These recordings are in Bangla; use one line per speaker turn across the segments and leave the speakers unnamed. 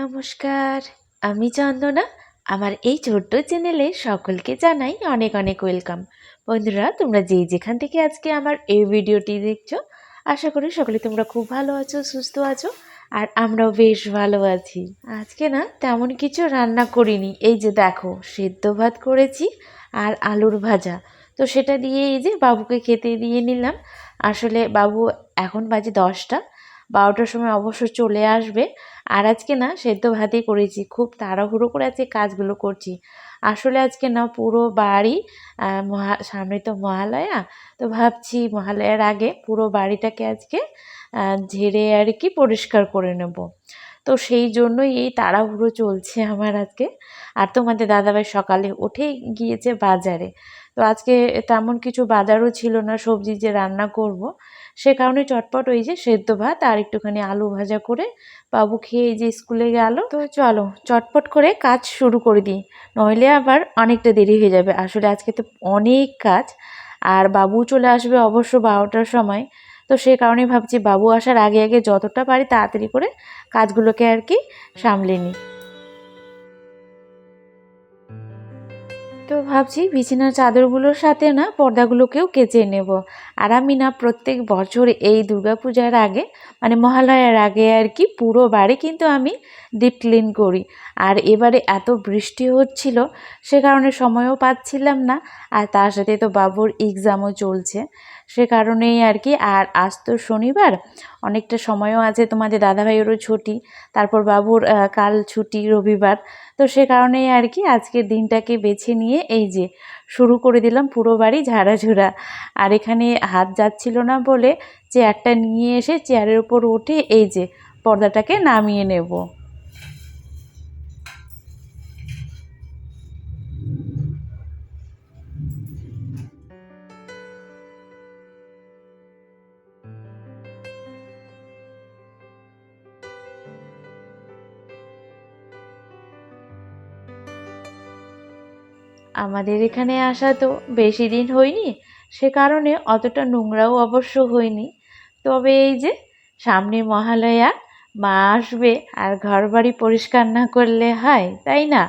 নমস্কার, আমি চন্দনা। আমার এই ছোট্ট চ্যানেলে সকলকে জানাই অনেক অনেক ওয়েলকাম। বন্ধুরা, তোমরা যেই যেখান থেকে আজকে আমার এই ভিডিওটি দেখছ, আশা করি সকলে তোমরা খুব ভালো আছো, সুস্থ আছো, আর আমরাও বেশ ভালো আছি। আজকে না তেমন কিছু রান্না করিনি। এই যে দেখো, সেদ্ধ ভাত করেছি আর আলুর ভাজা। তো সেটা দিয়ে এই যে বাবুকে খেতে দিয়ে নিলাম। আসলে বাবু এখন বাজে দশটা। বারোটার সময় অবশ্য চলে আসবে। আর আজকে না সেদ্ধ ভাতই করেছি, খুব তাড়াহুড়ো করে আজকে কাজগুলো করছি। আসলে আজকে না পুরো বাড়ি মহা, সামনে তো মহালয়া, তো ভাবছি মহালয়ার আগে পুরো বাড়িটাকে আজকে ঝেড়ে আর কি পরিষ্কার করে নেব। তো সেই জন্যই এই তাড়াহুড়ো চলছে আমার আজকে। আর তোমাদের দাদাভাই সকালে উঠে গিয়েছে বাজারে। তো আজকে তেমন কিছু বাজারও ছিল না, সবজি যে রান্না করব, সে কারণে চটপট ওই যে সেদ্ধ ভাত আর একটুখানি আলু ভাজা করে বাবু খেয়ে যে স্কুলে গেল। তো চলো চটপট করে কাজ শুরু করে দিই, নইলে আবার অনেকটা দেরি হয়ে যাবে। আসলে আজকে তো অনেক কাজ, আর বাবু চলে আসবে অবশ্য বারোটার সময়। তো সে কারণে ভাবছি বাবু আসার আগে আগে যতটা পারি তাড়াতাড়ি করে কাজগুলোকে আর কি সামলে নিই। তো ভাবছি বিছানার চাদরগুলোর সাথে না পর্দাগুলোকেও কেচে নেব। আর আমি না প্রত্যেক বছর এই দুর্গাপূজার আগে মানে মহালয়ার আগে আর কি পুরো বাড়ি কিন্তু আমি ডিপ ক্লিন করি। আর এবারে এত বৃষ্টি হচ্ছিল, সে কারণে সময়ও পাচ্ছিলাম না, আর তার সাথে তো বাবুর এক্সামও চলছে। সে কারণেই আর কি, আর আজ তো শনিবার, অনেকটা সময়ও আছে তোমাদের দাদাভাইয়েরও ছুটি, তারপর বাবুর কাল ছুটি রবিবার, তো সে কারণেই আর কি আজকের দিনটাকে বেছে নিয়ে এই যে শুরু করে দিলাম পুরো বাড়ি ঝাড়াঝুড়া। আর এখানে হাত যাচ্ছিল না বলে চেয়ারটা নিয়ে এসে চেয়ারের ওপর উঠে এই যে পর্দাটাকে নামিয়ে নেব। আমাদের এখানে আসা তো বেশি দিন হয়নি, সে কারণে অতটা নোংরাও অবশ্য হয়নি। তবে এই যে সামনে মহালয়া, মা আসবে আর ঘর বাড়ি পরিষ্কার না করলে হয়, তাই না?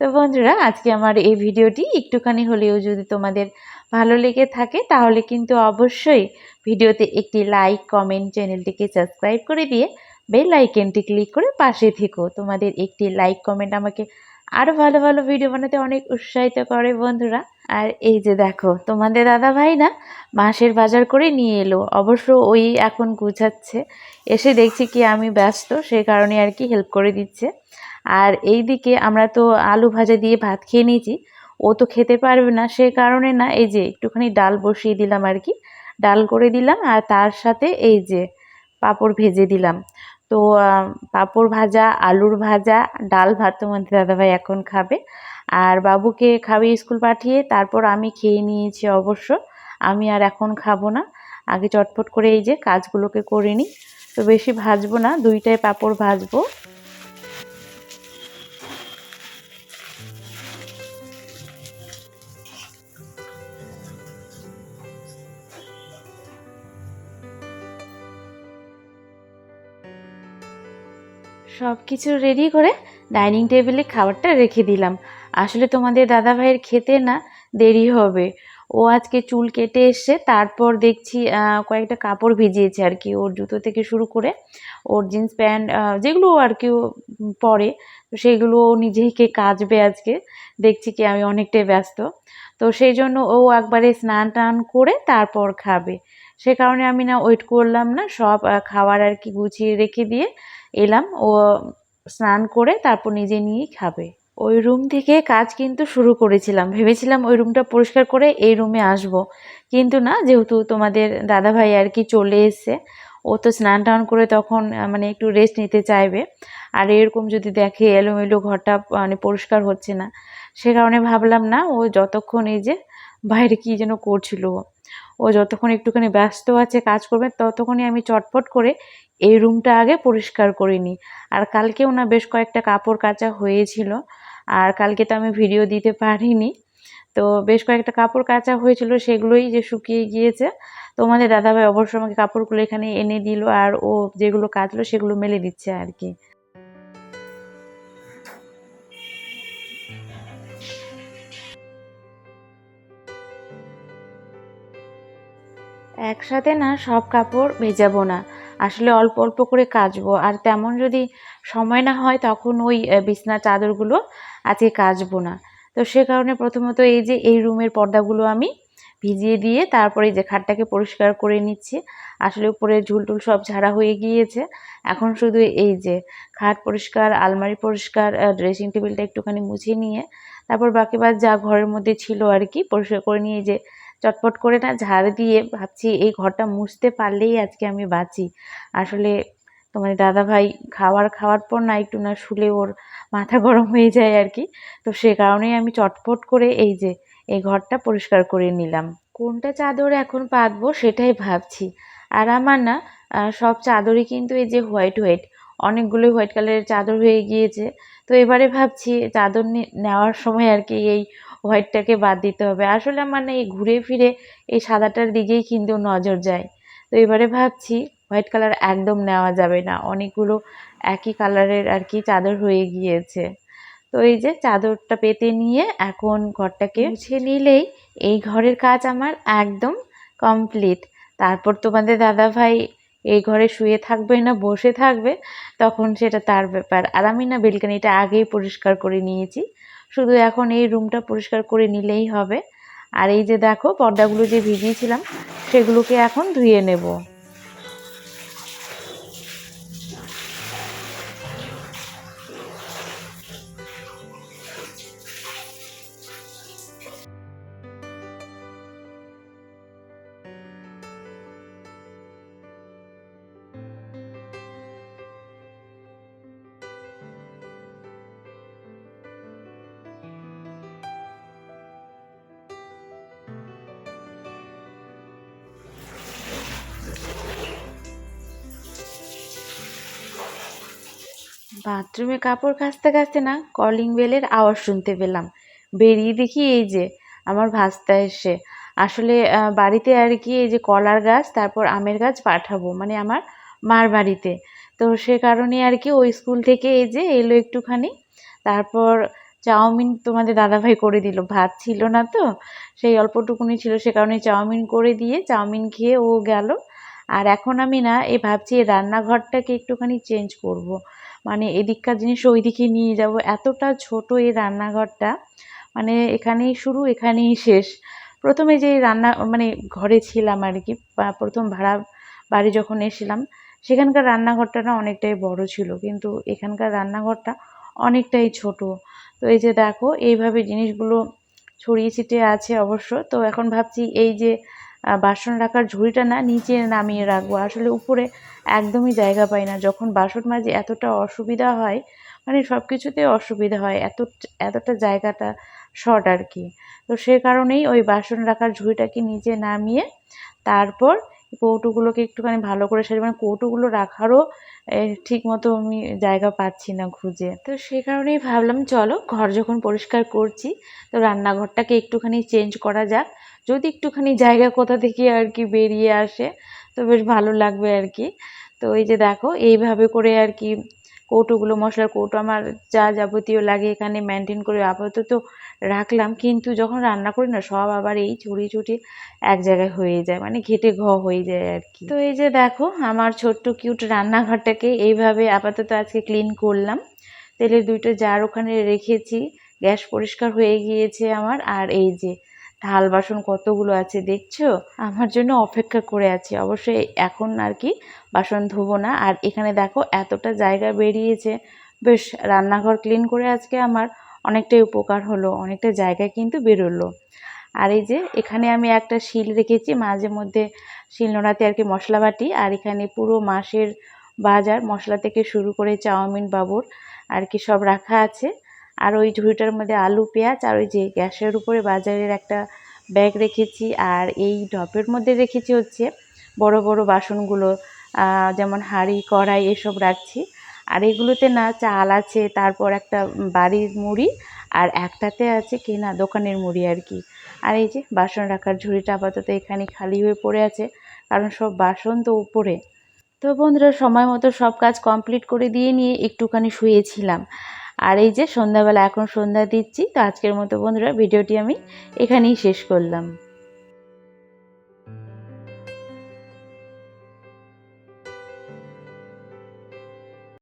তো বন্ধুরা, আজকে আমার এই ভিডিওটি একটুখানি হলেও যদি তোমাদের ভালো লেগে থাকে, তাহলে কিন্তু অবশ্যই ভিডিওতে একটি লাইক, কমেন্ট, চ্যানেলটিকে সাবস্ক্রাইব করে দিয়ে বেল আইকনটি ক্লিক করে পাশে থেকো। তোমাদের একটি লাইক, কমেন্ট আমাকে আরও ভালো ভালো ভিডিও বানাতে অনেক উৎসাহিত করে বন্ধুরা। আর এই যে দেখো, তোমাদের দাদা ভাই না মাসের বাজার করে নিয়ে এলো, অবশ্য ওই এখন গুছাচ্ছে। এসে দেখছি কি আমি ব্যস্ত সেই কারণে আর কি হেল্প করে দিচ্ছে। আর এই দিকে আমরা তো আলু ভাজা দিয়ে ভাত খেয়ে নিয়েছি, ও তো খেতে পারবে না, সে কারণে না এই যে একটুখানি ডাল বসিয়ে দিলাম আর কি। ডাল করে দিলাম আর তার সাথে এই যে পাঁপড় ভেজে দিলাম। তো পাঁপড় ভাজা, আলুর ভাজা, ডাল ভাত মধ্যে দাদাভাই এখন খাবে। আর বাবুকে খাবে স্কুল পাঠিয়ে, তারপর আমি খেয়ে নিয়েছি অবশ্য। আমি আর এখন খাব না। আগে চটপট করে এই যে কাজগুলোকে করে নিই। তো বেশি ভাজবো না দুইটাই পাঁপড় ভাজবো। সব কিছু রেডি করে ডাইনিং টেবিলে খাবারটা রেখে দিলাম। আসলে তোমাদের দাদা ভাইয়ের খেতে না দেরি হবে। ও আজকে চুল কেটে এসে তারপর দেখছি কয়েকটা কাপড় ভিজিয়েছে আর কি। ওর জুতো থেকে শুরু করে ওর জিন্স প্যান্ট যেগুলো আর কি পরে সেগুলো ও নিজেকে কাচবে আজকে। দেখছি কি আমি অনেকটাই ব্যস্ত। তো সেই জন্য ও একবারে স্নান টান করে তারপর খাবে। সে কারণে আমি না ওয়েট করলাম না, সব খাবার আর কি গুছিয়ে রেখে দিয়ে এলাম, ও স্নান করে তারপর নিজে নিয়েই খাবে। ওই রুম থেকে কাজ কিন্তু শুরু করেছিলাম। ভেবেছিলাম ওই রুমটা পরিষ্কার করে এই রুমে আসব। কিন্তু না, যেহেতু তোমাদের দাদাভাই আর কি চলে এসছে, ও তো স্নান টান করে তখন মানে একটু রেস্ট নিতে চাইবে। আর এরকম যদি দেখে এলোমেলো ঘরটা মানে পরিষ্কার হচ্ছে না, সে কারণে ভাবলাম না, ও যতক্ষণ এই যে বাইরে কী যেন করছিল ও যতক্ষণ একটুখানি ব্যস্ত আছে, কাজ করবে, ততক্ষণই আমি চটপট করে এই রুমটা আগে পরিষ্কার করে নিই। আর কালকেও না বেশ কয়েকটা কাপড় কাচা হয়েছিল, আর কালকে তো আমি ভিডিও দিতে পারিনি। তো বেশ কয়েকটা কাপড় কাচা হয়েছিল, সেগুলোই যে শুকিয়ে গিয়েছে। তোমাদের দাদাভাই অবশ্য আমাকে কাপড়গুলো এখানে এনে দিল, আর ও যেগুলো কাচলো সেগুলো মেলে দিচ্ছে আর কি। একসাথে না সব কাপড় ভেজাবো না। আসলে অল্প অল্প করে কাচবো। আর তেমন যদি সময় না হয় তখন ওই বিছনা চাদরগুলো আজকে কাচবো না। তো সে কারণে প্রথমত এই যে এই রুমের পর্দাগুলো আমি ভিজিয়ে দিয়ে তারপরে যে খাটটাকে পরিষ্কার করে নিচ্ছি। আসলে উপরে ঝুলটুল সব ঝাড়া হয়ে গিয়েছে। এখন শুধু এই যে খাট পরিষ্কার, আলমারি পরিষ্কার ড্রেসিং টেবিলটা একটুখানি মুছে নিয়ে, তারপর বাকি বাদ যা ঘরের মধ্যে ছিল আর কি, পরিষ্কার করে নিয়ে যে চটপট করে না ঝাড় দিয়ে ভাবছি এই ঘরটা মুছতে পারলেই আজকে আমি বাঁচি। আসলে তোমার দাদা ভাই খাওয়ার খাওয়ার পর না একটু না শুলে ওর মাথা গরম হয়ে যায় আর কি। তো সে কারণেই আমি চটপট করে এই যে এই ঘরটা পরিষ্কার করে নিলাম। কোনটা চাদর এখন পাতবো সেটাই ভাবছি। আর আমার না সব চাদরই কিন্তু এই যে হোয়াইট হোয়াইট। অনেকগুলো হোয়াইট কালারের চাদর হয়ে গিয়েছে। তো এবারে ভাবছি চাদর নেওয়ার সময় আর কি এই হোয়াইটটাকে বাদ দিতে হবে। আসলে আমার না এই ঘুরে ফিরে এই সাদাটার দিকেই কিন্তু নজর যায়। তো এবারে ভাবছি হোয়াইট কালার একদম নেওয়া যাবে না। অনেকগুলো একই কালারের আর কি চাদর হয়ে গিয়েছে। তো এই যে চাদরটা পেতে নিয়ে এখন ঘরটাকে মুছে নিলেই এই ঘরের কাজ আমার একদম কমপ্লিট। তারপর তোমাদের দাদা ভাই এই ঘরে শুয়ে থাকবে না, বসে থাকবে, তখন সেটা তার ব্যাপার। আর আমি না বেলকানিটা আগেই পরিষ্কার করে নিয়েছি। শুধু এখন এই রুমটা পরিষ্কার করে নিলেই হবে। আর এই যে দেখো, পর্দাগুলো যে ভিজিয়েছিলাম, সেগুলোকে এখন ধুয়ে নেব। বাথরুমে কাপড় কাচতে কাচতে না কলিং বেলের আওয়াজ শুনতে পেলাম। বেরিয়ে দেখি এই যে, আমার ভাস্তা এসে। আসলে বাড়িতে আর কি এই যে কলার গাছ, তারপর আমের গাছ পাঠাবো মানে আমার মার বাড়িতে। তো সে কারণে আর কি ওই স্কুল থেকে এই যে এলো একটুখানি। তারপর চাউমিন তোমাদের দাদাভাই করে দিল। ভাত ছিল না তো, সেই অল্পটুকুনি ছিল, সে কারণে চাউমিন করে দিয়ে চাউমিন খেয়ে ও গেল। আর এখন আমি না, এই ভাবছি রান্নাঘরটাকে একটুখানি চেঞ্জ করব। মানে এদিককার জিনিস ওইদিকে নিয়ে যাব। এতটা ছোট এই রান্নাঘরটা। মানে এখানেই শুরু, এখানেই শেষ। প্রথমে যে রান্না মানে ঘরে ছিলাম আর কি প্রথম ভাড়া বাড়ি যখন এসেছিলাম, সেখানকার রান্নাঘরটা না অনেকটাই বড় ছিল, কিন্তু এখানকার রান্নাঘরটা অনেকটাই ছোট। তো এই যে দেখো, এইভাবে জিনিসগুলো ছড়িয়ে ছিটিয়ে আছে অবশ্য। তো এখন ভাবছি এই যে বাসন রাখার ঝুড়িটা না নিচে নামিয়ে রাখব। আসলে উপরে একদমই জায়গা পাই না। যখন বাসন মাঝে এতটা অসুবিধা হয় মানে সব কিছুতে অসুবিধা হয়, এত, এতটা জায়গাটা শর্ট আর কি। তো সে কারণেই ওই বাসন রাখার ঝুড়িটাকে নিচে নামিয়ে তারপর কৌটোগুলোকে একটুখানি ভালো করে সারি মানে কৌটোগুলো রাখারও ঠিক মতো আমি জায়গা পাচ্ছি না খুঁজে। তো সেই কারণেই ভাবলাম, চলো ঘর যখন পরিষ্কার করছি, তো রান্নাঘরটাকে একটুখানি চেঞ্জ করা যাক। যদি একটুখানি জায়গা কোথা থেকে আর কি বেরিয়ে আসে, তো বেশ ভালো লাগবে আর কি। তো এই যে দেখো, এইভাবে করে আর কি কৌটোগুলো, মশলার কৌটো আমার যা যাবতীয় লাগে এখানে মেনটেন করে আপাতত রাখলাম, কিন্তু যখন রান্না করি না, সব আবার এই চুরি চুটি এক জায়গায় হয়ে যায় মানে ঘেটে ঘ হয়ে যায় আর কি। তো এই যে দেখো, আমার ছোট্ট কিউট রান্নাঘরটাকে এইভাবে আপাতত আজকে ক্লিন করলাম। তেলের দুইটা জার ওখানে রেখেছি, গ্যাস পরিষ্কার হয়ে গিয়েছে আমার। আর এই যে থাল বাসন কতগুলো আছে দেখছ? আমার জন্য অপেক্ষা করে আছে। অবশ্যই এখন আর কি বাসন ধোবো না। আর এখানে দেখো, এতটা জায়গা বেরিয়েছে। বেশ, রান্নাঘর ক্লিন করে আজকে আমার অনেকটাই উপকার হলো, অনেকটা জায়গা কিন্তু বেরোলো। আর এই যে এখানে আমি একটা শিল রেখেছি, মাঝে মধ্যে শিল নোড়াতে আর কি মশলা বাটি, আর এখানে পুরো মাসের বাজার মশলা থেকে শুরু করে চাউমিন, বাবুর আর কি সব রাখা আছে। আর ওই ঝুড়িটার মধ্যে আলু, পেঁয়াজ আর ওই যে গ্যাসের উপরে বাজারের একটা ব্যাগ রেখেছি, আর এই ডপের মধ্যে রেখেছি হচ্ছে বড় বড় বাসনগুলো যেমন হাঁড়ি, কড়াই এসব রাখছি। আর এগুলোতে না চাল আছে, তারপর একটা বাড়ির মুড়ি আর একটাতে আছে কি না, দোকানের মুড়ি আর কি। আর এই যে বাসন রাখার ঝুড়িটা আপাতত এখানে খালি হয়ে পড়ে আছে, কারণ সব বাসন তো উপরে। তো বন্ধুরা, সময় মতো সব কাজ কমপ্লিট করে দিয়ে নিয়ে একটুখানি শুয়েছিলাম। আর এই যে সন্ধ্যাবেলা, এখন সন্ধ্যা দিচ্ছি, তো আজকের মতো বন্ধুরা, ভিডিওটি আমি এখানেই শেষ করলাম।